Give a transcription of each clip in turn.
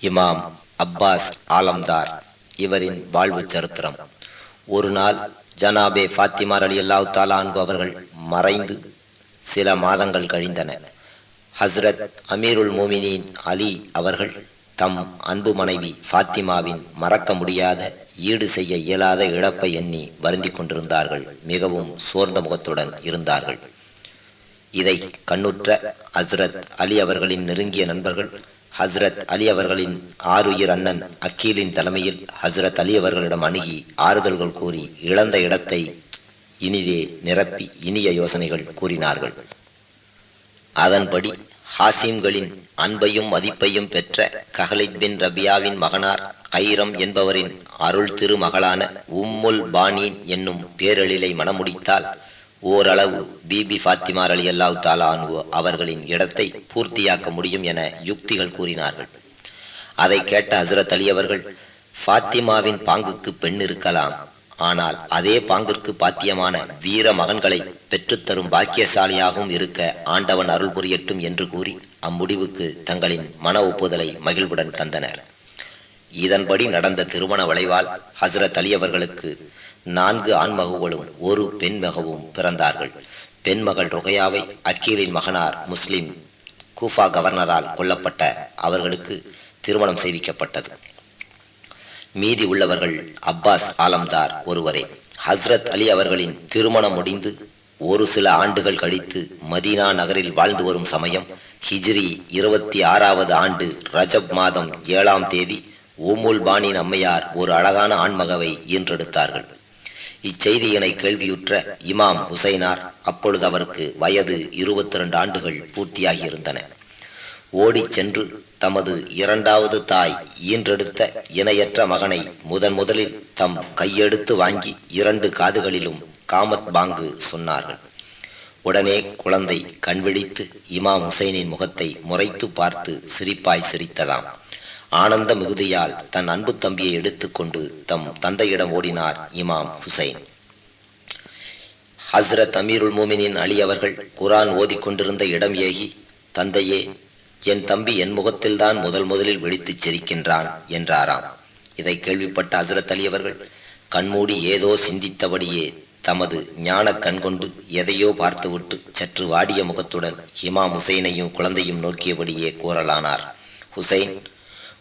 இமாம் அப்பாஸ் ஆலம்தார் இவரின் வாழ்வு சரித்திரம். ஒரு நாள் ஜனாபே ஃபாத்திமார் அலி அல்லாஹ் தாலான்கு அவர்கள் மறைந்து சில மாதங்கள் கழிந்தன. ஹஸ்ரத் அமீருல் மோமினின் அலி அவர்கள் தம் அன்பு மனைவி ஃபாத்திமாவின் மறக்க முடியாத ஈடு செய்ய இயலாத இழப்பை எண்ணி வருந்தி கொண்டிருந்தார்கள். மிகவும் சோர்ந்த முகத்துடன் இருந்தார்கள். இதை கண்ணுற்ற ஹஸ்ரத் அலி அவர்களின் நெருங்கிய நண்பர்கள் ஹஸ்ரத் அலி அவர்களின் ஆறுயிர் அண்ணன் அக்கீலின் தலைமையில் ஹஸ்ரத் அலி அவர்களிடம் அணுகி ஆறுதல்கள் கூறி இழந்த இடத்தை இனிதே நிரப்பி இனிய யோசனைகள் கூறினார்கள். அதன்படி ஹாசிம்களின் அன்பையும் மதிப்பையும் பெற்ற கஹலித் பின் ரபியாவின் மகனார் கைரம் என்பவரின் அருள் திருமகளான உம்முல் பானின் என்னும் பேரழிலை மணமுடித்தால் ஓரளவு பிபி ஃபாத்திமார் அலி அல்லாஹ் தாலா அவர்களின் இடத்தை பூர்த்தியாக்க முடியும் என யுக்திகள் கூறினார்கள். அதை கேட்ட ஹசரத் அலி அவர்கள் ஃபாத்திமாவின் பாங்குக்கு பெண் இருக்கலாம் ஆனால் அதே பாங்கிற்கு பாத்தியமான வீர மகன்களை பெற்றுத்தரும் பாக்கியசாலியாகவும் இருக்க ஆண்டவன் அருள் புரியட்டும் என்று கூறி அம்முடிவுக்கு தங்களின் மன ஒப்புதலை மகிழ்வுடன் தந்தனர். இதன்படி நடந்த திருமண வளைவால் ஹசரத் அலி அவர்களுக்கு நான்கு ஆண்மகுகளும் ஒரு பெண்மகவும் பிறந்தார்கள். பெண்மகள் ருகையாவை அக்கீலின் மகனார் முஸ்லிம் கூஃபா கவர்னரால் கொல்லப்பட்ட அவர்களுக்கு திருமணம் செய்விக்கப்பட்டது. மீதி உள்ளவர்கள் அப்பாஸ் ஆலம்தார் ஒருவரே. ஹஸ்ரத் அலி அவர்களின் திருமணம் முடிந்து ஒரு சில ஆண்டுகள் கழித்து மதீனா நகரில் வாழ்ந்து வரும் சமயம் ஹிஜ்ரி இருபத்தி ஆறாவது ஆண்டு ரஜப் மாதம் ஏழாம் தேதி ஓமுல் பானின் அம்மையார் ஒரு அழகான ஆண்மகவை ஈன்றெடுத்தார்கள். இச்செய்தியினை கேள்வியுற்ற இமாம் ஹுசைனார் அப்பொழுது அவருக்கு வயது இருபத்தி இரண்டு ஆண்டுகள் பூர்த்தியாகியிருந்தன. ஓடிச் சென்று தமது இரண்டாவது தாய் ஈன்றெடுத்த இணையற்ற மகனை முதன் முதலில் தம் கையெடுத்து வாங்கி இரண்டு காதுகளிலும் காமத் பாங்கு சொன்னார்கள். உடனே குழந்தை கண்விழித்து இமாம் ஹுசைனின் முகத்தை முறைத்து பார்த்து சிரிப்பாய் சிரித்ததாம். ஆனந்த மிகுதியால் தன் அன்பு தம்பியை எடுத்துக்கொண்டு தம் தந்தையிடம் ஓடினார் இமாம் ஹுசைன். ஹஸ்ரத் அமீருல் மோமினின் அலி அவர்கள் குரான் ஓதிக்கொண்டிருந்த இடம் ஏகி தந்தையே என் தம்பி என் முகத்தில்தான் முதல் முதலில் வெடித்துச் சிரிக்கின்றான் என்றாராம். இதை கேள்விப்பட்ட ஹசரத் அலி அவர்கள் கண்மூடி ஏதோ சிந்தித்தபடியே தமது ஞான கண்கொண்டு எதையோ பார்த்துவிட்டு சற்று வாடிய முகத்துடன் இமாம் ஹுசைனையும் குழந்தையும் நோக்கியபடியே கூறலானார். ஹுசைன்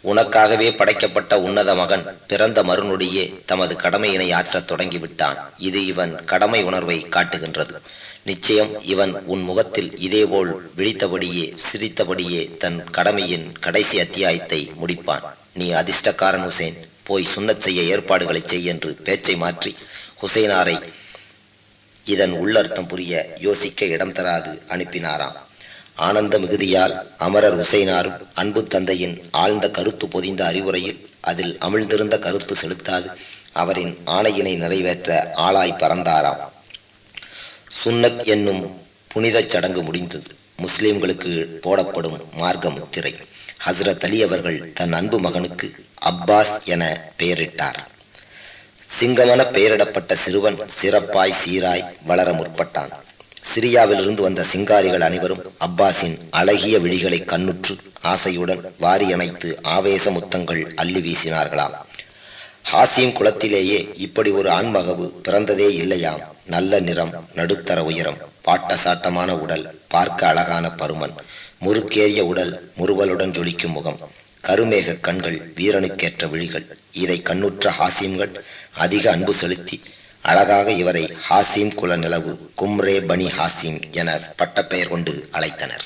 உனக்காகவே படைக்கப்பட்ட உன்னத மகன் பிறந்த மறுநொடியே தமது கடமையினை ஆற்றத் தொடங்கிவிட்டான். இது இவன் கடமை உணர்வை காட்டுகின்றது. நிச்சயம் இவன் உன் முகத்தில் இதேபோல் விழித்தபடியே சிரித்தபடியே தன் கடமையின் கடைசி அத்தியாயத்தை முடிப்பான். நீ அதிர்ஷ்டக்காரன் ஹுசேன். போய் சுண்ணத் செய்ய ஏற்பாடுகளை செய் என்று பேச்சை மாற்றி ஹுசைனாரை இதன் உள்ளர்த்தம் புரிய யோசிக்க இடம் தராது அனுப்பினாராம். ஆனந்த மிகுதியால் அமரர் உசைனாரும் அன்பு தந்தையின் ஆழ்ந்த கருத்து பொதிந்த அறிவுரையில் அதில் அமிழ்ந்திருந்த கருத்து செலுத்தாது. அவரின் ஆணையினை நிறைவேற்ற ஆளாய் பறந்தாராம். சுன்னத் என்னும் புனிதச் சடங்கு முடிந்தது. முஸ்லிம்களுக்கு போடப்படும் மார்க்க முத்திரை. ஹசரத் அலி அவர்கள் தன் அன்பு மகனுக்கு அப்பாஸ் என பெயரிட்டார். சிங்கமென பெயரிடப்பட்ட சிறுவன் சிறப்பாய் சீராய் வளர முற்பட்டான். சிரியாவிலிருந்து வந்த சிங்காரிகள் அனைவரும் அப்பாஸின் அழகிய விழிகளை கண்ணுற்று ஆசையுடன் வாரி அணைத்து ஆவேச முத்தங்கள் அள்ளி வீசினார்களாம். ஹாசிம் குளத்திலேயே இப்படி ஒரு ஆண்மகவு பிறந்ததே இல்லையாம். நல்ல நிறம் நடுத்தர உயரம் பாட்ட சாட்டமான உடல் பார்க்க அழகான பருமன் முறுக்கேறிய உடல் முறுவலுடன் ஜொலிக்கும் முகம் கருமேக கண்கள் வீரனுக்கேற்ற விழிகள். இதை கண்ணுற்ற ஹாசிம்கள் அதிக அன்பு செலுத்தி அழகாக இவரை ஹாசிம் குல நிலவு கும்ரே பனி ஹாசிம் என பட்டப்பெயர் கொண்டு அழைத்தனர்.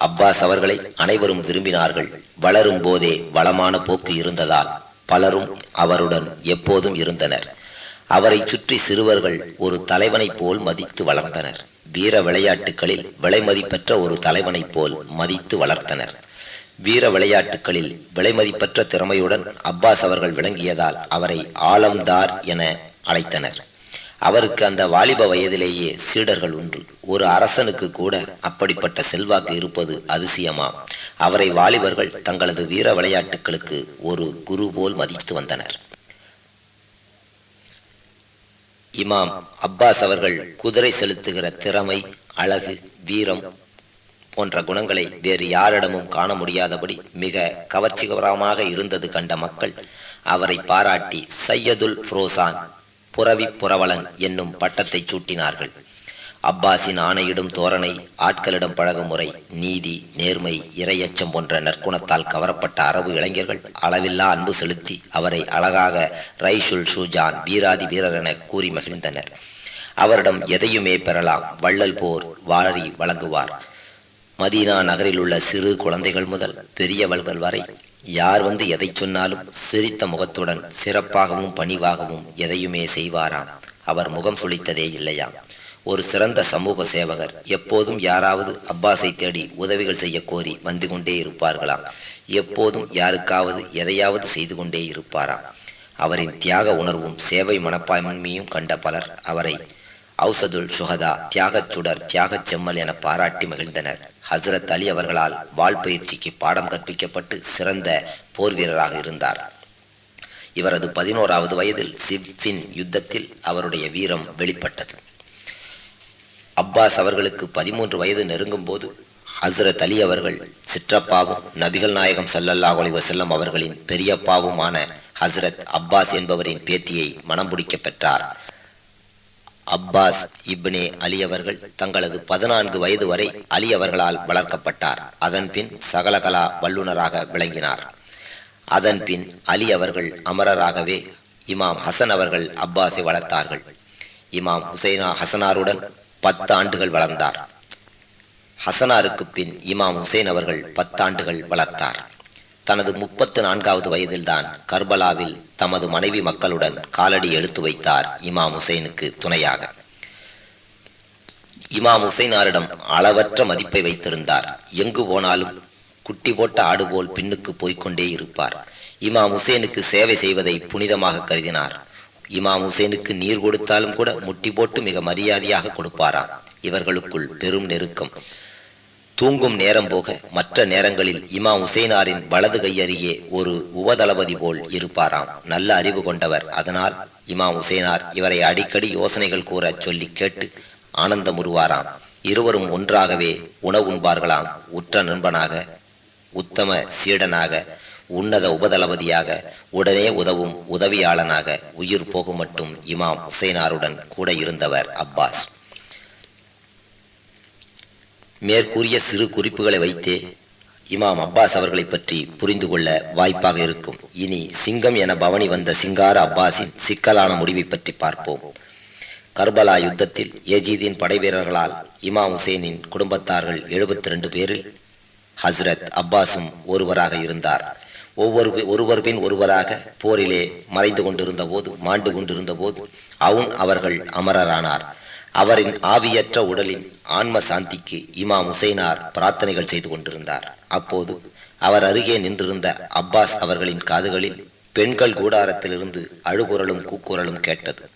அப்பாஸ் அவர்களை அனைவரும் விரும்பினார்கள். வளரும் போதே வளமான போக்கு இருந்ததால் பலரும் அவருடன் எப்போதும் இருந்தனர். அவரை சுற்றி சிறுவர்கள் ஒரு தலைவனைப் போல் மதித்து வளர்ந்தனர். வீர விளையாட்டுகளில் விலைமதிப்பற்ற ஒரு தலைவனைப் போல் மதித்து வளர்த்தனர். வீர விளையாட்டுகளில் விலைமதிப்பற்ற திறமையுடன் அப்பாஸ் அவர்கள் விளங்கியதால் அவரை ஆலம்தார் என அழைத்தனர். அவருக்கு அந்த வாலிப வயதிலேயே சீடர்கள் உண்டு. ஒரு அரசனுக்கு கூட அப்படிப்பட்ட செல்வாக்கு இருப்பது அதிசயமாம் அவரை வாலிபர்கள் தங்களது வீர விளையாட்டுகளுக்கு ஒரு குரு போல் மதித்து வந்தனர். இமாம் அப்பாஸ் அவர்கள் குதிரை செலுத்துகிற திறமை அழகு வீரம் போன்ற குணங்களை வேறு யாரிடமும் காண முடியாதபடி மிக கவர்ச்சிகரமாக இருந்தது கண்ட மக்கள் அவரை பாராட்டி சையதுல் ஃப்ரோசான் புறவி புரவலன் என்னும் பட்டத்தை சூட்டினார்கள். அப்பாஸின் ஆணையிடும் தோரணை ஆட்களிடம் பழகும் முறை நீதி நேர்மை இரையச்சம் போன்ற நற்குணத்தால் கவரப்பட்ட அரபு இளைஞர்கள் அளவில்லா அன்பு செலுத்தி அவரை அழகாக ரைஷுல் ஷூஜான் வீராதி வீரர் என கூறி மகிழ்ந்தனர். அவரிடம் எதையுமே பெறலாம் வள்ளல் போர் வாரி வழங்குவார். மதீனா நகரில் உள்ள சிறு குழந்தைகள் முதல் பெரியவர்கள் வரை யார் வந்து எதை சொன்னாலும் சிரித்த முகத்துடன் சிறப்பாகவும் பணிவாகவும் எதையுமே செய்வாராம். அவர் முகம் சுழித்ததே இல்லையாம். ஒரு சிறந்த சமூக சேவகர் எப்போதும் யாராவது அப்பாஸை தேடி உதவிகள் செய்ய கோரி வந்து கொண்டே இருப்பார்களாம். எப்போதும் யாருக்காவது எதையாவது செய்து கொண்டே இருப்பாராம். அவரின் தியாக உணர்வும் சேவை மனப்பான்மையும் கண்ட பலர் அவரை ஔசதுல் சுகதா தியாகச் சுடர் தியாகச் செம்மல் என பாராட்டி மகிழ்ந்தனர். ஹசரத் அலி அவர்களால் வாழ்பயிற்சிக்கு பாடம் கற்பிக்கப்பட்டு சிறந்த போர் வீரராக இருந்தார். இவரது பதினோராவது வயதில் சிப்பின் யுத்தத்தில் அவருடைய வீரம் வெளிப்பட்டது. அப்பாஸ் அவர்களுக்கு பதிமூன்று வயது நெருங்கும் போது ஹசரத் அலி அவர்கள் சிற்றப்பாவும் நபிகள் நாயகம் சல்லல்லா அலைஹி வஸல்லம் அவர்களின் பெரியப்பாவுமான ஹசரத் அப்பாஸ் என்பவரின் பேத்தியை மனம் பிடிக்க பெற்றார். அப்பாஸ் இப்னே அலி அவர்கள் தங்களது பதினான்கு வயது வரை அலி அவர்களால் வளர்க்கப்பட்டார். அதன்பின் சகலகலா வல்லுநராக விளங்கினார். அதன்பின் அலி அவர்கள் அமரராகவே இமாம் ஹசன் அவர்கள் அப்பாஸை வளர்த்தார்கள். இமாம் ஹுசைனா ஹசனாருடன் பத்து ஆண்டுகள் வளர்ந்தார். ஹசனாருக்கு பின் இமாம் ஹுசைன் அவர்கள் பத்தாண்டுகள் வளர்த்தார். தனது முப்பத்து நான்காவது வயதில்தான் கர்பலாவில் தமது மனைவி மக்களுடன் காலடி எடுத்து வைத்தார் இமாம் ஹுசைனுக்கு துணையாக. இமாம் ஹுசைனாரிடம் அளவற்ற மதிப்பை வைத்திருந்தார். எங்கு போனாலும் குட்டி போட்ட ஆடு போல் பின்னுக்கு போய்கொண்டே இருப்பார். இமாம் ஹுசேனுக்கு சேவை செய்வதை புனிதமாக கருதினார். இமாம் ஹுசேனுக்கு நீர் கொடுத்தாலும் கூட முட்டி போட்டு மிக மரியாதையாக கொடுப்பாராம். இவர்களுக்குள் பெரும் நெருக்கம். தூங்கும் நேரம் போக மற்ற நேரங்களில் இமாம் ஹுசைனாரின் வலது கையருகே ஒரு உபதளபதி போல் இருப்பாராம். நல்ல அறிவு கொண்டவர். அதனால் இமாம் ஹுசைனார் இவரை அடிக்கடி யோசனைகள் கூற சொல்லி கேட்டு ஆனந்தம் உருவாராம் இருவரும் ஒன்றாகவே உணவுண்பார்களாம் உற்ற நண்பனாக உத்தம சீடனாக உன்னத உபதளபதியாக உடனே உதவும் உதவியாளனாக உயிர் போகும் மட்டும் இமாம் உசைனாருடன் கூட இருந்தவர் அப்பாஸ். மேற்கூறிய சிறு குறிப்புகளை வைத்தே இமாம் அப்பாஸ் அவர்களை பற்றி புரிந்து கொள்ள வாய்ப்பாக இருக்கும். இனி சிங்கம் என பவனி வந்த சிங்கார அப்பாஸின் சிக்கலான முடிவை பற்றி பார்ப்போம். கர்பலா யுத்தத்தில் ஏஜீதின் படைவீரர்களால் இமாம் ஹுசேனின் குடும்பத்தார்கள் எழுபத்தி ரெண்டு பேரில் ஹஸ்ரத் அப்பாஸும் ஒருவராக இருந்தார். ஒவ்வொரு ஒருவர் பின் ஒருவராக போரிலே மறைந்து கொண்டிருந்த போது மாண்டு கொண்டிருந்த போது அவுன் அவர்கள் அமரரானார். அவரின் ஆவியற்ற உடலின் ஆன்ம சாந்திக்கு இமாம் ஹுசைனார் பிரார்த்தனைகள் செய்து கொண்டிருந்தார். அப்போது அவர் அருகே நின்றிருந்த அப்பாஸ் அவர்களின் காதுகளில் பெண்கள் கூடாரத்திலிருந்து அழுகுரலும் கூக்குரலும் கேட்டது.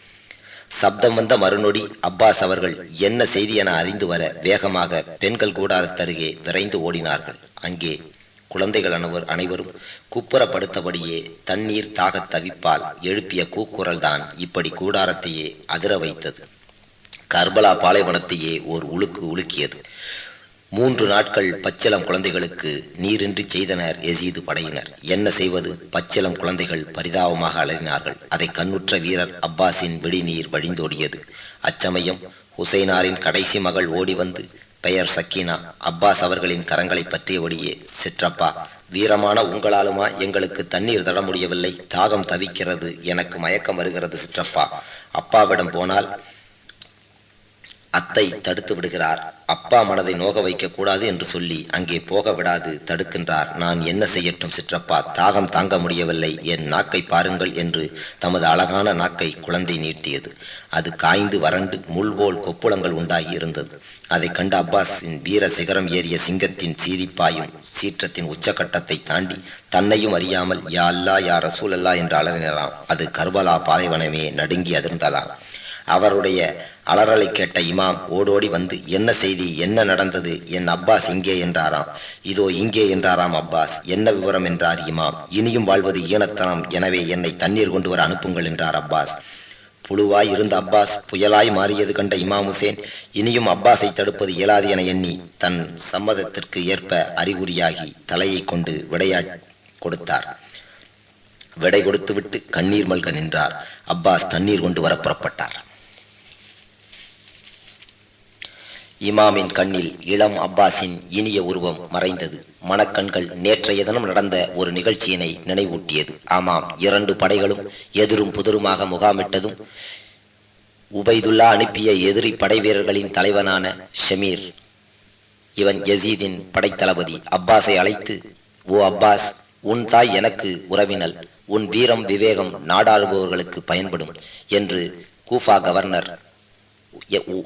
சப்தம் வந்த மறுநொடி அப்பாஸ் அவர்கள் என்ன செய்தி என அறிந்து வர வேகமாக பெண்கள் கூடாரத்தருகே விரைந்து ஓடினார்கள். அங்கே குழந்தைகள் அனைவர் அனைவரும் குப்புறப்படுத்தபடியே தண்ணீர் தாகத் தவிப்பால் எழுப்பிய கூக்குரல்தான் இப்படி கூடாரத்தையே அதிர வைத்தது. கர்பலா பாலைவனத்தையே ஓர் உழுக்கு உலுக்கியது. மூன்று நாட்கள் பச்சிலம் குழந்தைகளுக்கு நீரின்றி செய்தனர் எசீது படையினர். என்ன செய்வது? பச்சிலம் குழந்தைகள் பரிதாபமாக அலறினார்கள். அதை கண்ணுற்ற வீரர் அப்பாஸின் வெடிநீர் வழிந்தோடியது. அச்சமயம் ஹுசைனாரின் கடைசி மகள் ஓடி வந்து பெயர் சக்கீனா அப்பாஸ் அவர்களின் கரங்களை பற்றியபடியே சிற்றப்பா வீரமான உங்களாலுமா எங்களுக்கு தண்ணீர் தட முடியவில்லை? தாகம் தவிக்கிறது. எனக்கு மயக்கம் வருகிறது சிற்றப்பா. அப்பாவிடம் போனால் அத்தை தடுத்து விடுகிறார். அப்பா மனதை நோக வைக்க கூடாது என்று சொல்லி அங்கே போக விடாது தடுக்கின்றார். நான் என்ன செய்யட்டும் சிற்றப்பா? தாகம் தாங்க முடியவில்லை. என் நாக்கை பாருங்கள் என்று தமது அழகான நாக்கை குழந்தை நீட்டியது. அது காய்ந்து வறண்டு முள்போல் கொப்புளங்கள் உண்டாகி இருந்தது. அதை கண்ட அப்பாஸின் வீர சிகரம் ஏறிய சிங்கத்தின் சீரிப்பாயும் சீற்றத்தின் உச்சக்கட்டத்தை தாண்டி தன்னையும் அறியாமல் யா அல்லா யா ரசூல் அல்லா என்று அலறினாராம். அது கர்பலா பாலைவனமே நடுங்கி அதிர்ந்ததாம். அவருடைய அலறலை கேட்ட இமாம் ஓடோடி வந்து என்ன செய்தி? என்ன நடந்தது? என் அப்பாஸ் இங்கே என்றாராம். இதோ இங்கே என்றாராம் அப்பாஸ். என்ன விவரம்? என்றார் இமாம். இனியும் வாழ்வது ஈனத்தனம். எனவே என்னை தண்ணீர் கொண்டு வர அனுப்புங்கள் என்றார் அப்பாஸ். புழுவாய் இருந்த அப்பாஸ் புயலாய் மாறியது கண்ட இமாம் ஹுசேன் இனியும் அப்பாஸை தடுப்பது இயலாது என எண்ணி தன் சம்மதத்திற்கு ஏற்ப அறிகுறியாகி தலையை கொண்டு விடையா கொடுத்தார். விடை கொடுத்துவிட்டு கண்ணீர் மல்க நின்றார். அப்பாஸ் தண்ணீர் கொண்டு வர புறப்பட்டார். இமாமின் கண்ணில் இளம் அப்பாஸின் இனிய உருவம் மறைந்தது. மணக்கண்கள் நேற்றைய தினம் நடந்த ஒரு நிகழ்ச்சியினை நினைவூட்டியது. ஆமாம் இரண்டு படைகளும் எதிரும் புதிருமாக முகாமிட்டதும் உபைதுல்லா அனுப்பிய எதிரி படை வீரர்களின் தலைவனான ஷமீர் இவன் யசீதின் படைத்தளபதி. அப்பாஸை அழைத்து ஓ அப்பாஸ் உன் தாய் எனக்கு உறவினல் உன் வீரம் விவேகம் நாடாளுபவர்களுக்கு பயன்படும் என்று கூஃபா கவர்னர்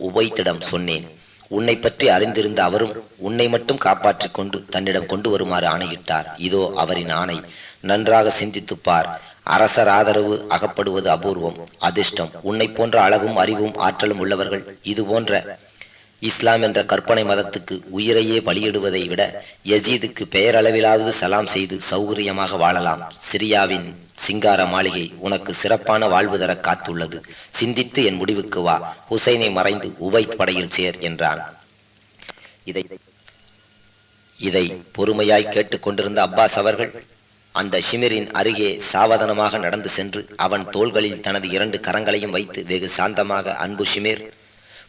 உபைத்திடம் சொன்னேன். உன்னை பற்றி அறிந்திருந்த அவரும் உன்னை மட்டும் காப்பாற்றிக் கொண்டு தன்னிடம் கொண்டு வருமாறு ஆணையிட்டார். இதோ அவரின் ஆணை. நன்றாக சிந்தித்துப் பார். அரசர் ஆதரவு அகப்படுவது அபூர்வம். அதிர்ஷ்டம். உன்னை போன்ற அழகும் அறிவும் ஆற்றலும் உள்ளவர்கள் இது போன்ற இஸ்லாம் என்ற கற்பனை மதத்துக்கு உயிரையே பலியிடுவதை விட யசீதுக்கு பெயரளவிலாவது சலாம் செய்து சௌகரியமாக வாழலாம். சிரியாவின் சிங்கார மாளிகை உனக்கு சிறப்பான வாழ்வு தர காத்துள்ளது. சிந்தித்து என் முடிவுக்கு வா. ஹுசைனை மறைந்து உவைத் படையில் சேர் என்றான். இதை இதை பொறுமையாய் கேட்டுக்கொண்டிருந்த அப்பாஸ் அவர்கள் அந்த ஷிமிரின் அருகே சாவதானமாக நடந்து சென்று அவன் தோள்களில் தனது இரண்டு கரங்களையும் வைத்து வெகு சாந்தமாக அன்பு ஷிமிர்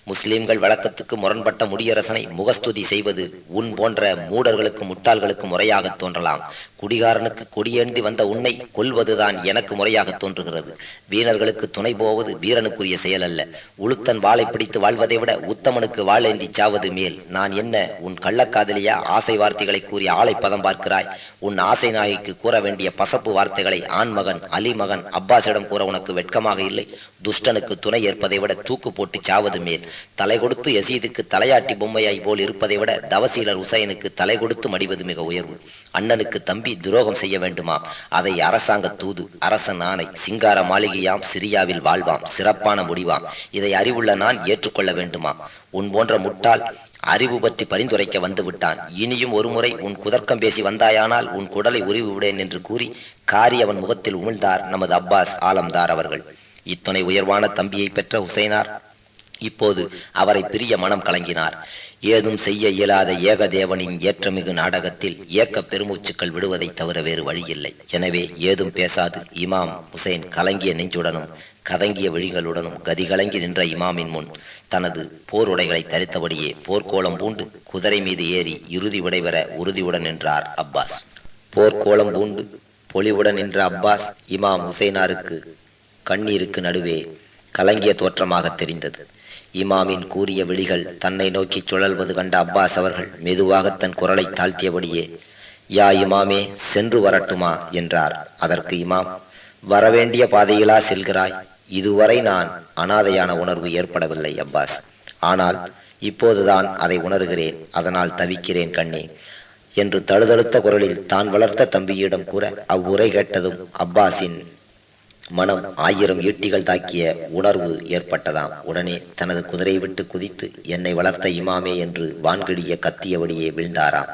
முஸ்லிம்கள் வழக்கத்துக்கு முரண்பட்ட முடியரசனை முகஸ்துதி செய்வது உன் போன்ற மூடர்களுக்கு முட்டாள்களுக்கு முறையாக தோன்றலாம். குடிகாரனுக்கு கொடியேந்தி வந்த உன்னை கொல்வதுதான் எனக்கு முறையாக தோன்றுகிறது. வீரர்களுக்கு துணை போவது வீரனுக்குரிய செயல் அல்ல உளுத்தன் வாளை பிடித்து வாழ்வதை விட உத்தமனுக்கு வாழேந்தி சாவது மேல். நான் என்ன உன் கள்ளக்காதலியா ஆசை வார்த்தைகளை கூறி ஆளை பதம் பார்க்கிறாய்? உன் ஆசை நாயைக்கு கூற வேண்டிய பசப்பு வார்த்தைகளை ஆண்மகன் அலிமகன் அப்பாசிடம் அப்பாஸிடம் கூற உனக்கு வெட்கமாக இல்லை. துஷ்டனுக்கு துணை ஏற்பதை விட தூக்கு போட்டு சாவது மேல். தலை கொடுத்து யசீதுக்கு தலையாட்டி பொம்மையாய் போல் இருப்பதை விட தவசீலர் உசைனுக்கு தலை கொடுத்து மடிவது மிக உயர்வு. அண்ணனுக்கு தம்பி துரோகம் செய்ய வேண்டுமா? அதை அரசாங்க தூது அரசன் ஆணை சிங்கார மாளிகையாம் சிரியாவில் வாழ்வாம் சிறப்பான முடிவாம். இதை அறிவுள்ள நான் ஏற்றுக்கொள்ள வேண்டுமா? உன் போன்ற முட்டாள் அறிவு பற்றி பரிந்துரைக்க வந்து விட்டான். இனியும் ஒருமுறை உன் குதர்க்கம் பேசி வந்தாயானால் உன் குடலை உருவி விடேன் என்று கூறி காரி அவன் முகத்தில் உமிழ்ந்தார் நமது அப்பாஸ் ஆலம்தார் அவர்கள். இத்துணை உயர்வான தம்பியை பெற்ற உசைனார் இப்போது அவரை பிரிய மனம் கலங்கினார். ஏதும் செய்ய இயலாத ஏகதேவனின் ஏற்றமிகு நாடகத்தில் ஏக்க பெருமூச்சுக்கள் விடுவதை தவிர வேறு வழியில்லை. எனவே ஏதும் பேசாது. இமாம் ஹுசைன் கலங்கிய நெஞ்சுடனும் கதங்கிய விழிகளுடனும் கதிகலங்கி நின்ற இமாமின் முன் தனது போர் உடைகளை தரித்தபடியே போர்க்கோளம் பூண்டு குதிரை மீது ஏறி இறுதி விடைபெற உறுதியுடன் நின்றார் அப்பாஸ். போர்க்கோளம் பூண்டு பொலிவுடன் நின்ற அப்பாஸ் இமாம் ஹுசைனாருக்கு கண்ணீருக்கு நடுவே கலங்கிய தோற்றமாக தெரிந்தது. இமாமின் கூறிய விழிகள் தன்னை நோக்கி சுழல்வது கண்ட அப்பாஸ் அவர்கள் மெதுவாக தன் குரலை தாழ்த்தியபடியே யா இமாமே சென்று வரட்டுமா? என்றார். அதற்கு இமாம் வரவேண்டிய பாதையிலா செல்கிறாய்? இதுவரை நான் அனாதையான உணர்வு ஏற்படவில்லை அப்பாஸ். ஆனால் இப்போதுதான் அதை உணர்கிறேன் அதனால் தவிக்கிறேன் கண்ணே என்று தழுதழுத்த குரலில் தான் வளர்த்த தம்பியிடம் கூற அவ்வுரை கேட்டதும் அப்பாஸின் மனம் ஆயிரம் ஈட்டிகள் தாக்கிய உணர்வு ஏற்பட்டதாம். உடனே தனது குதிரை விட்டு குதித்து என்னை வளர்த்த இமாமே என்று வான்கிடிய கத்தியபடியே வீழ்ந்தாராம்.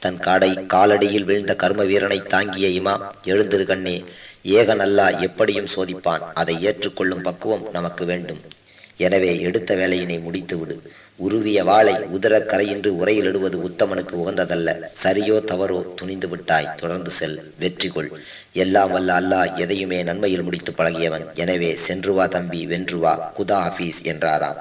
தன் காடை காலடியில் வீழ்ந்த கர்ம வீரனை தாங்கிய இமாம் எழுந்திரு கண்ணே ஏகன் அல்லா எப்படியும் சோதிப்பான். அதை ஏற்றுக்கொள்ளும் பக்குவம் நமக்கு வேண்டும். எனவே எடுத்த வேலையினை முடித்து விடு உருவிய வாளை உதரக் கரையின்றி உரையிலிடுவது உத்தமனுக்கு உகந்ததல்ல. சரியோ தவறோ துணிந்து விட்டாய். தொடர்ந்து செல். வெற்றி கொள். எல்லாம் வல்ல அல்லாஹ் எதையுமே நன்மையில் முடித்து பழகியவன். எனவே சென்று வா தம்பி வென்று வா. குதா ஹபீஸ் என்றாராம்.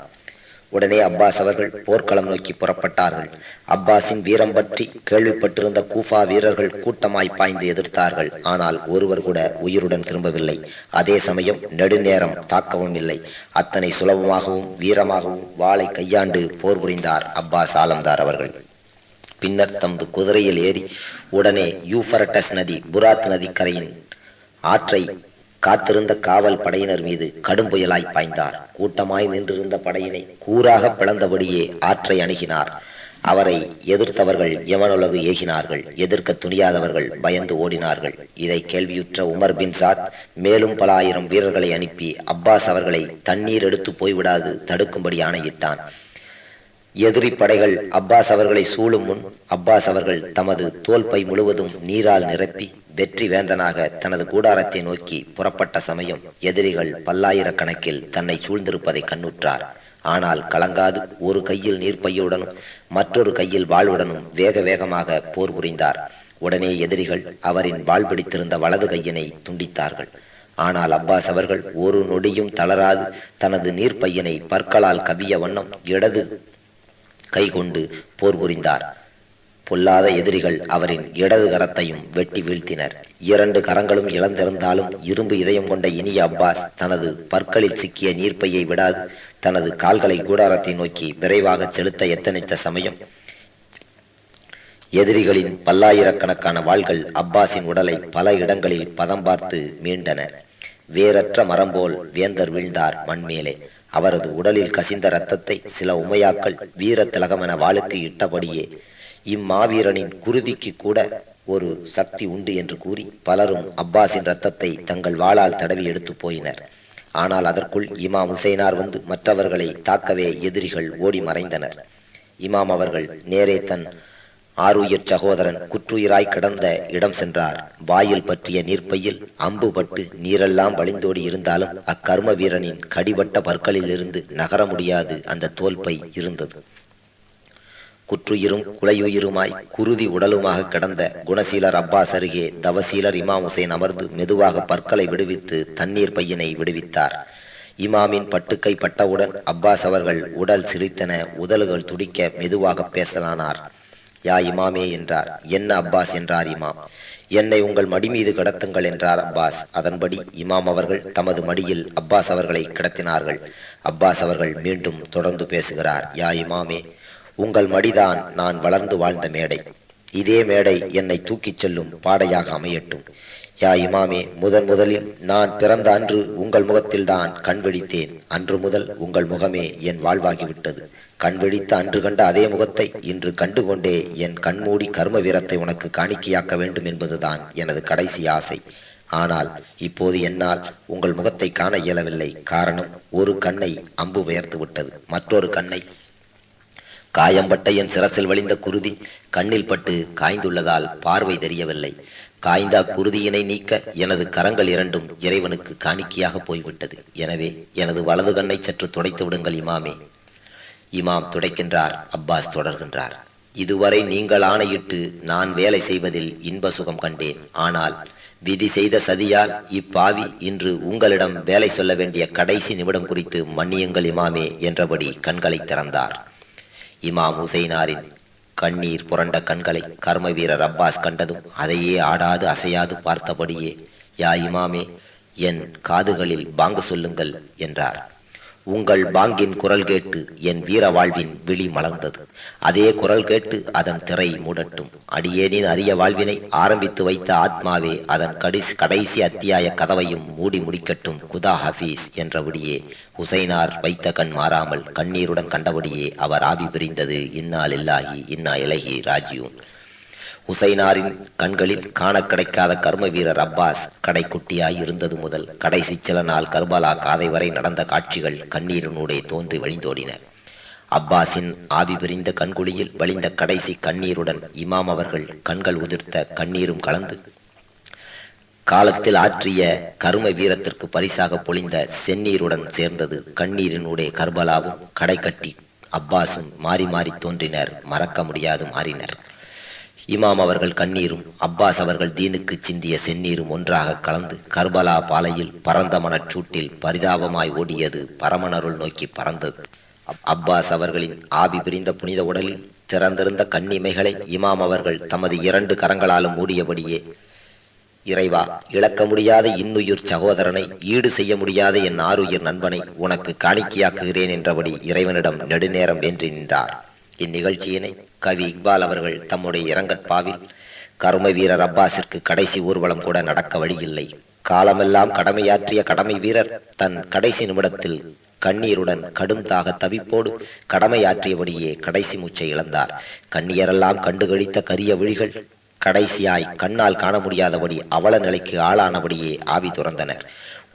உடனே அப்பாஸ் அவர்கள் போர்க்களம் நோக்கி புறப்பட்டார்கள். அப்பாஸின் வீரம் பற்றி கேள்விப்பட்டிருந்த கூஃபா வீரர்கள் கூட்டமாய் பாய்ந்து எதிர்த்தார்கள். ஆனால் ஒருவர் கூட உயிருடன் திரும்பவில்லை. அதே சமயம் நெடுநேரம் தாக்கவும் இல்லை. அத்தனை சுலபமாகவும் வீரமாகவும் வாளை கையாண்டு போர் புரிந்தார் அப்பாஸ் ஆலம்தார் அவர்கள். பின்னர் தமது குதிரையில் ஏறி உடனே யூஃபரட்டஸ் நதி புராத் நதிக்கரையின் ஆற்றை காத்திருந்த காவல் படையினர் மீது கடும் புயலாய் பாய்ந்தார். கூட்டமாய் நின்றிருந்த படையினை கூறாக பிளந்தபடியே ஆற்றை அணுகினார். அவரை எதிர்த்தவர்கள் யமனுலகு ஏகினார்கள்? எதிர்க்க துணியாதவர்கள் பயந்து ஓடினார்கள். இதை கேள்வியுற்ற உமர் பின் சாத் மேலும் பல ஆயிரம் வீரர்களை அனுப்பி அப்பாஸ் அவர்களை தண்ணீர் எடுத்து போய்விடாது தடுக்கும்படி ஆணையிட்டான். எதிரி படைகள் அப்பாஸ் அவர்களை சூழும் முன் அப்பாஸ் அவர்கள் தமது தோல்பை முழுவதும் நீரால் நிரப்பி வெற்றி வேந்தனாக தனது கூடாரத்தை நோக்கி புறப்பட்ட சமயம் எதிரிகள் பல்லாயிரக்கணக்கில் தன்னை சூழ்ந்திருப்பதை கண்ணுற்றார். ஆனால் கலங்காது ஒரு கையில் நீர்ப்பையுடனும் மற்றொரு கையில் வாழ்வுடனும் வேக வேகமாக போர் புரிந்தார். உடனே எதிரிகள் அவரின் வாழ் பிடித்திருந்த வலது கையினை துண்டித்தார்கள். ஆனால் அப்பாஸ் அவர்கள் ஒரு நொடியும் தளராது தனது நீர்ப்பையனை பற்களால் கவிய வண்ணம் இடது கைகொண்டு போர் புரிந்தார். பொல்லாத எதிரிகள் அவரின் இடது கரத்தையும் வெட்டி வீழ்த்தினர். இரண்டு கரங்களும் இழந்திருந்தாலும் இரும்பு இதயம் கொண்ட இனிய அப்பாஸ் தனது பற்களில் சிக்கிய நீர்ப்பையை விடாது தனது கால்களை கூடாரத்தை நோக்கி விரைவாக செலுத்த எத்தனைத்த சமயம். எதிரிகளின் பல்லாயிரக்கணக்கான வாள்கள் அப்பாஸின் உடலை பல இடங்களில் பதம் பார்த்து மீண்டன. வேறற்ற மரம் போல் வேந்தர் வீழ்ந்தார் மண்மேலே. அவரது உடலில் கசிந்த ரத்தத்தை சில உமையாக்கள் வீர திலகமென வாளுக்கு இட்டபடியே இம்மாவீரனின் குருதிக்கு கூட ஒரு சக்தி உண்டு என்று கூறி பலரும் அப்பாஸின் ரத்தத்தை தங்கள் வாளால் தடவி எடுத்து போயினர். ஆனால் அதற்குள் இமாம் ஹுசைனார் வந்து மற்றவர்களை தாக்கவே எதிரிகள் ஓடி மறைந்தனர். இமாம் அவர்கள் நேரே தன் ஆருயிர் சகோதரன் குற்றுயிராய் கிடந்த இடம் சென்றார். வாயில் பற்றிய நீர்ப்பையில் அம்பு பட்டு நீரெல்லாம் வழிந்தோடி இருந்தாலும் அக்கர்ம வீரனின் கடிபட்ட பற்களில் இருந்து நகர முடியாது அந்த தோல்பை இருந்தது. குற்றுயிரும் குலையுயிருமாய் குருதி உடலுமாக கிடந்த குணசீலர் அப்பாஸ் அருகே தவசீலர் இமாம் ஹுசேன் அமர்ந்து மெதுவாக பற்களை விடுவித்து தண்ணீர் பையனை விடுவித்தார். இமாமின் பட்டுக்கை பட்டவுடன் அப்பாஸ் அவர்கள் உடல் சிரித்தன உதல்கள் துடிக்க மெதுவாக பேசலானார். யா இமாமே என்றார். என்ன அப்பாஸ் என்றார் இமாம். என்னை உங்கள் மடி மீது கிடத்துங்கள் என்றார் அப்பாஸ். அதன்படி இமாம் அவர்கள் தமது மடியில் அப்பாஸ் அவர்களை கிடத்தினார்கள். அப்பாஸ் அவர்கள் மீண்டும் தொடர்ந்து பேசுகிறார். யா இமாமே உங்கள் மடிதான் நான் வளர்ந்து வாழ்ந்த மேடை. இதே மேடை என்னை தூக்கிச் செல்லும் பாடையாக அமையட்டும். யா இமாமே முதன் முதலில் நான் பிறந்த அன்று உங்கள் முகத்தில் தான் கண் விழித்தேன். அன்று முதல் உங்கள் முகமே என் வாழ்வாகிவிட்டது. கண் விழித்த அன்று கண்ட அதே முகத்தை இன்று கண்டுகொண்டே என் கண்மூடி கர்ம வீரத்தை உனக்கு காணிக்கையாக்க வேண்டும் என்பதுதான் எனது கடைசி ஆசை. ஆனால் இப்போது என்னால் உங்கள் முகத்தை காண இயலவில்லை. காரணம் ஒரு கண்ணை அம்பு உயர்த்து விட்டது. மற்றொரு கண்ணை காயம்பட்ட என் சிரசில் வழிந்த குருதி கண்ணில் பட்டு காய்ந்துள்ளதால் பார்வை தெரியவில்லை. காய்ந்தா குருதியினை நீக்க எனது கரங்கள் இரண்டும் இறைவனுக்கு காணிக்கையாக போய்விட்டது. எனவே எனது வலது கண்ணை சற்று துடைத்து விடுங்கள் இமாமே. இமாம் துடைக்கின்றார் அப்பாஸ் தொடர்கின்றார். இதுவரை நீங்கள் ஆணையிட்டு நான் வேலை செய்வதில் இன்ப சுகம் கண்டேன். ஆனால் விதி செய்த சதியால் இப்பாவி இன்று உங்களிடம் வேலை சொல்ல வேண்டிய கடைசி நிமிடம் குறித்து மன்னியுங்கள் இமாமே என்றபடி கண்களை திறந்தார். இமாம் ஹுசைனாரின் கண்ணீர் புரண்ட கண்களை கர்ம வீரர் அப்பாஸ் கண்டதும் அதையே ஆடாது அசையாது பார்த்தபடியே யா இமாமே என் காதுகளில் பாங்கு சொல்லுங்கள் என்றார். உங்கள் பாங்கின் குரல் கேட்டு என் வீர வாழ்வின் விழி மலர்ந்தது. அதே குரல் கேட்டு அதன் திரை மூடட்டும். அடியேனின் அரிய வாழ்வினை ஆரம்பித்து வைத்த ஆத்மாவே அதன் கடைசி கடைசி அத்தியாய கதவையும் மூடி முடிக்கட்டும். குதா ஹபீஸ் என்றபடியே ஹுசைனார் வைத்த கண் மாறாமல் கண்ணீருடன் கண்டபடியே அவர் ஆவி பிரிந்தது இன்னால் இல்லாகி இன்னா இலகி ராஜியூன். ஹுசைனாரின் கண்களில் காண கிடைக்காத கர்ம வீரர் அப்பாஸ் கடைக்குட்டியாய் இருந்தது முதல். கடைசி சில நாள் கர்பலா காதை வரை நடந்த காட்சிகள் கண்ணீரினூடே தோன்றி வழிந்தோடின. அப்பாஸின் ஆவி பிரிந்த கண்குழியில் வழிந்த கடைசி கண்ணீருடன் இமாம் அவர்கள் கண்கள் உதிர்த்த கண்ணீரும் கலந்து காலத்தில் ஆற்றிய கரும வீரத்திற்கு பரிசாக பொழிந்த செந்நீருடன் சேர்ந்தது. கண்ணீரினூடே கர்பலாவும் கடைக்கட்டி அப்பாஸும் மாறி மாறி தோன்றினர். மறக்க முடியாது மாறினர். இமாம் அவர்கள் கண்ணீரும் அப்பாஸ் அவர்கள் தீனுக்கு சிந்திய செந்நீரும் ஒன்றாக கலந்து கர்பலா பாலையில் பரந்த மனச்சூட்டில் பரிதாபமாய் ஓடியது பரமணருள் நோக்கி பறந்தது. அப்பாஸ் அவர்களின் ஆவி பிரிந்த புனித உடலில் திறந்திருந்த கண்ணிமைகளை இமாம் அவர்கள் தமது இரண்டு கரங்களாலும் மூடியபடியே இறைவா இழக்க முடியாத இன்னுயிர் சகோதரனை ஈடு செய்ய முடியாத என் ஆறுயிர் நண்பனை உனக்கு காணிக்கையாக்குகிறேன் என்றபடி இறைவனிடம் நெடுநேரம் வென்று நின்றார். இந்நிகழ்ச்சியினை கவி இக்பால் அவர்கள் தம்முடைய இரங்கற்பாவில் கரும வீரர் அப்பாஸிற்கு கடைசி ஊர்வலம் கூட நடக்க வழியில்லை. காலமெல்லாம் கடமையாற்றிய கடமை வீரர் தன் கடைசி நிமிடத்தில் கண்ணீருடன் கடும் தாக தவிப்போடு கடமையாற்றியபடியே கடைசி மூச்சை இழந்தார். கண்ணீரெல்லாம் கண்டுகழித்த கரிய விழிகள் கடைசியாய் கண்ணால் காண முடியாதபடி அவல நிலைக்கு ஆளானபடியே ஆவி துறந்தனர்.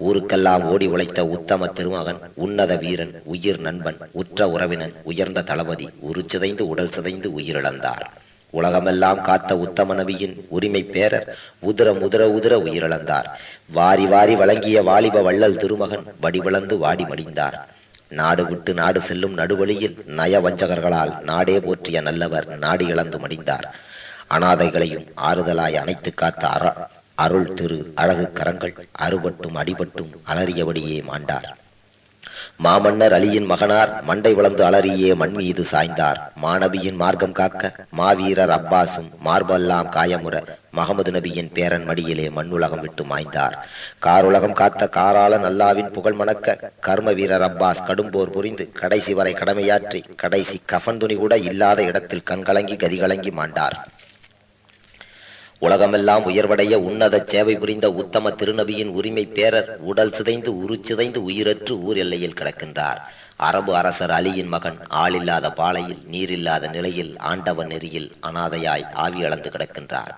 ஊருக்கெல்லாம் ஓடி உழைத்த உத்தம திருமகன் உன்னத வீரன் உயிர் நண்பன் உற்ற உறவினன் உயர்ந்த தளபதி உரு சிதைந்து உடல் சிதைந்து உயிரிழந்தார். உலகமெல்லாம் காத்த உத்தம நபியின் உரிமை பேரர் உதிர முதிர உதிர உயிரிழந்தார். வாரி வாரி வழங்கிய வாலிப வள்ளல் திருமகன் வடிவிழந்து வாடி மடிந்தார். நாடு விட்டு நாடு செல்லும் நடுவழியில் நய வஞ்சகர்களால் நாடே போற்றிய நல்லவர் நாடு இழந்து மடிந்தார். அனாதைகளையும் ஆறுதலாய் அணைத்து காத்த அற அருள் திரு அழகு கரங்கள் அறுபட்டும் அடிபட்டும் அலறியபடியே மாண்டார். மாமன்னர் அலியின் மகனார் மண்டை வளர்ந்து அலறியே மண் மீது சாய்ந்தார். மாணவியின் மார்க்கம் காக்க மாவீரர் அப்பாசும் மார்பெல்லாம் காயமுற மகமது நபியின் பேரன் மடியிலே மண்ணுலகம் விட்டு மாய்ந்தார். காருலகம் காத்த காராள நல்லாவின் புகழ் மணக்க கர்ம வீரர் அப்பாஸ் கடும்போர் புரிந்து கடைசி வரை கடமையாற்றி கடைசி கஃன் துணி கூட இல்லாத இடத்தில் கண்கலங்கி கதிகலங்கி மாண்டார். உலகமெல்லாம் உயர்வடைய உன்னத சேவை புரிந்த உத்தம திருநபியின் உரிமை பேரர் உடல் சிதைந்து உரு சிதைந்து உயிரற்று ஊர் எல்லையில் கிடக்கின்றார். அரபு அரசர் அலியின் மகன் ஆளில்லாத பாலையில் நீரில்லாத நிலையில் ஆண்டவன் நெறியில் அனாதையாய் ஆவி அளந்து கிடக்கின்றார்.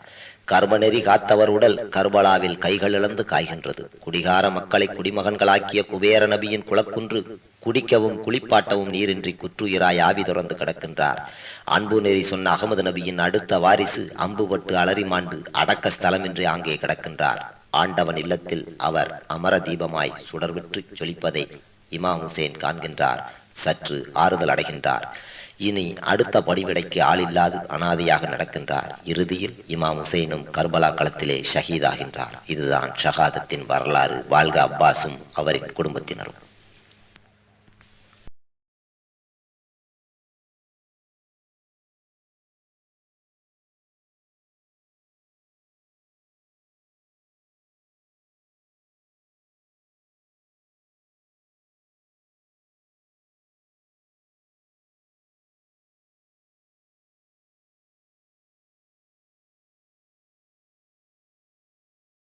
கர்மநெறி காத்தவர் உடல் கர்பலாவில் கைகள் இழந்து காய்கின்றது. குடிகார மக்களை குடிமகன்களாக்கிய குபேர நபியின் குலக்குன்று குடிக்கவும் குளிப்பாட்டவும் நீரின்றி குற்றுயிராய் ஆவி துறந்து கிடக்கின்றார். அன்பு நெறி சொன்ன அகமது நபியின் அடுத்த வாரிசு அம்புபட்டு அலறிமாண்டு அடக்க ஸ்தலமின்றி அங்கே கிடக்கின்றார். ஆண்டவன் இல்லத்தில் அவர் அமர தீபமாய் சுடர்விற்று சொலிப்பதை இமாம் ஹுசேன் காண்கின்றார். சற்று ஆறுதல் அடைகின்றார். இனி அடுத்த படிவிடைக்கு ஆளில்லாது அனாதையாக நடக்கின்றார். இறுதியில் இமாம் ஹுசைனும் கர்பலா களத்திலே ஷஹீதாகின்றார். இதுதான் ஷஹாதத்தின் வரலாறு. வாழ்க அப்பாஸும் அவரின் குடும்பத்தினரும்.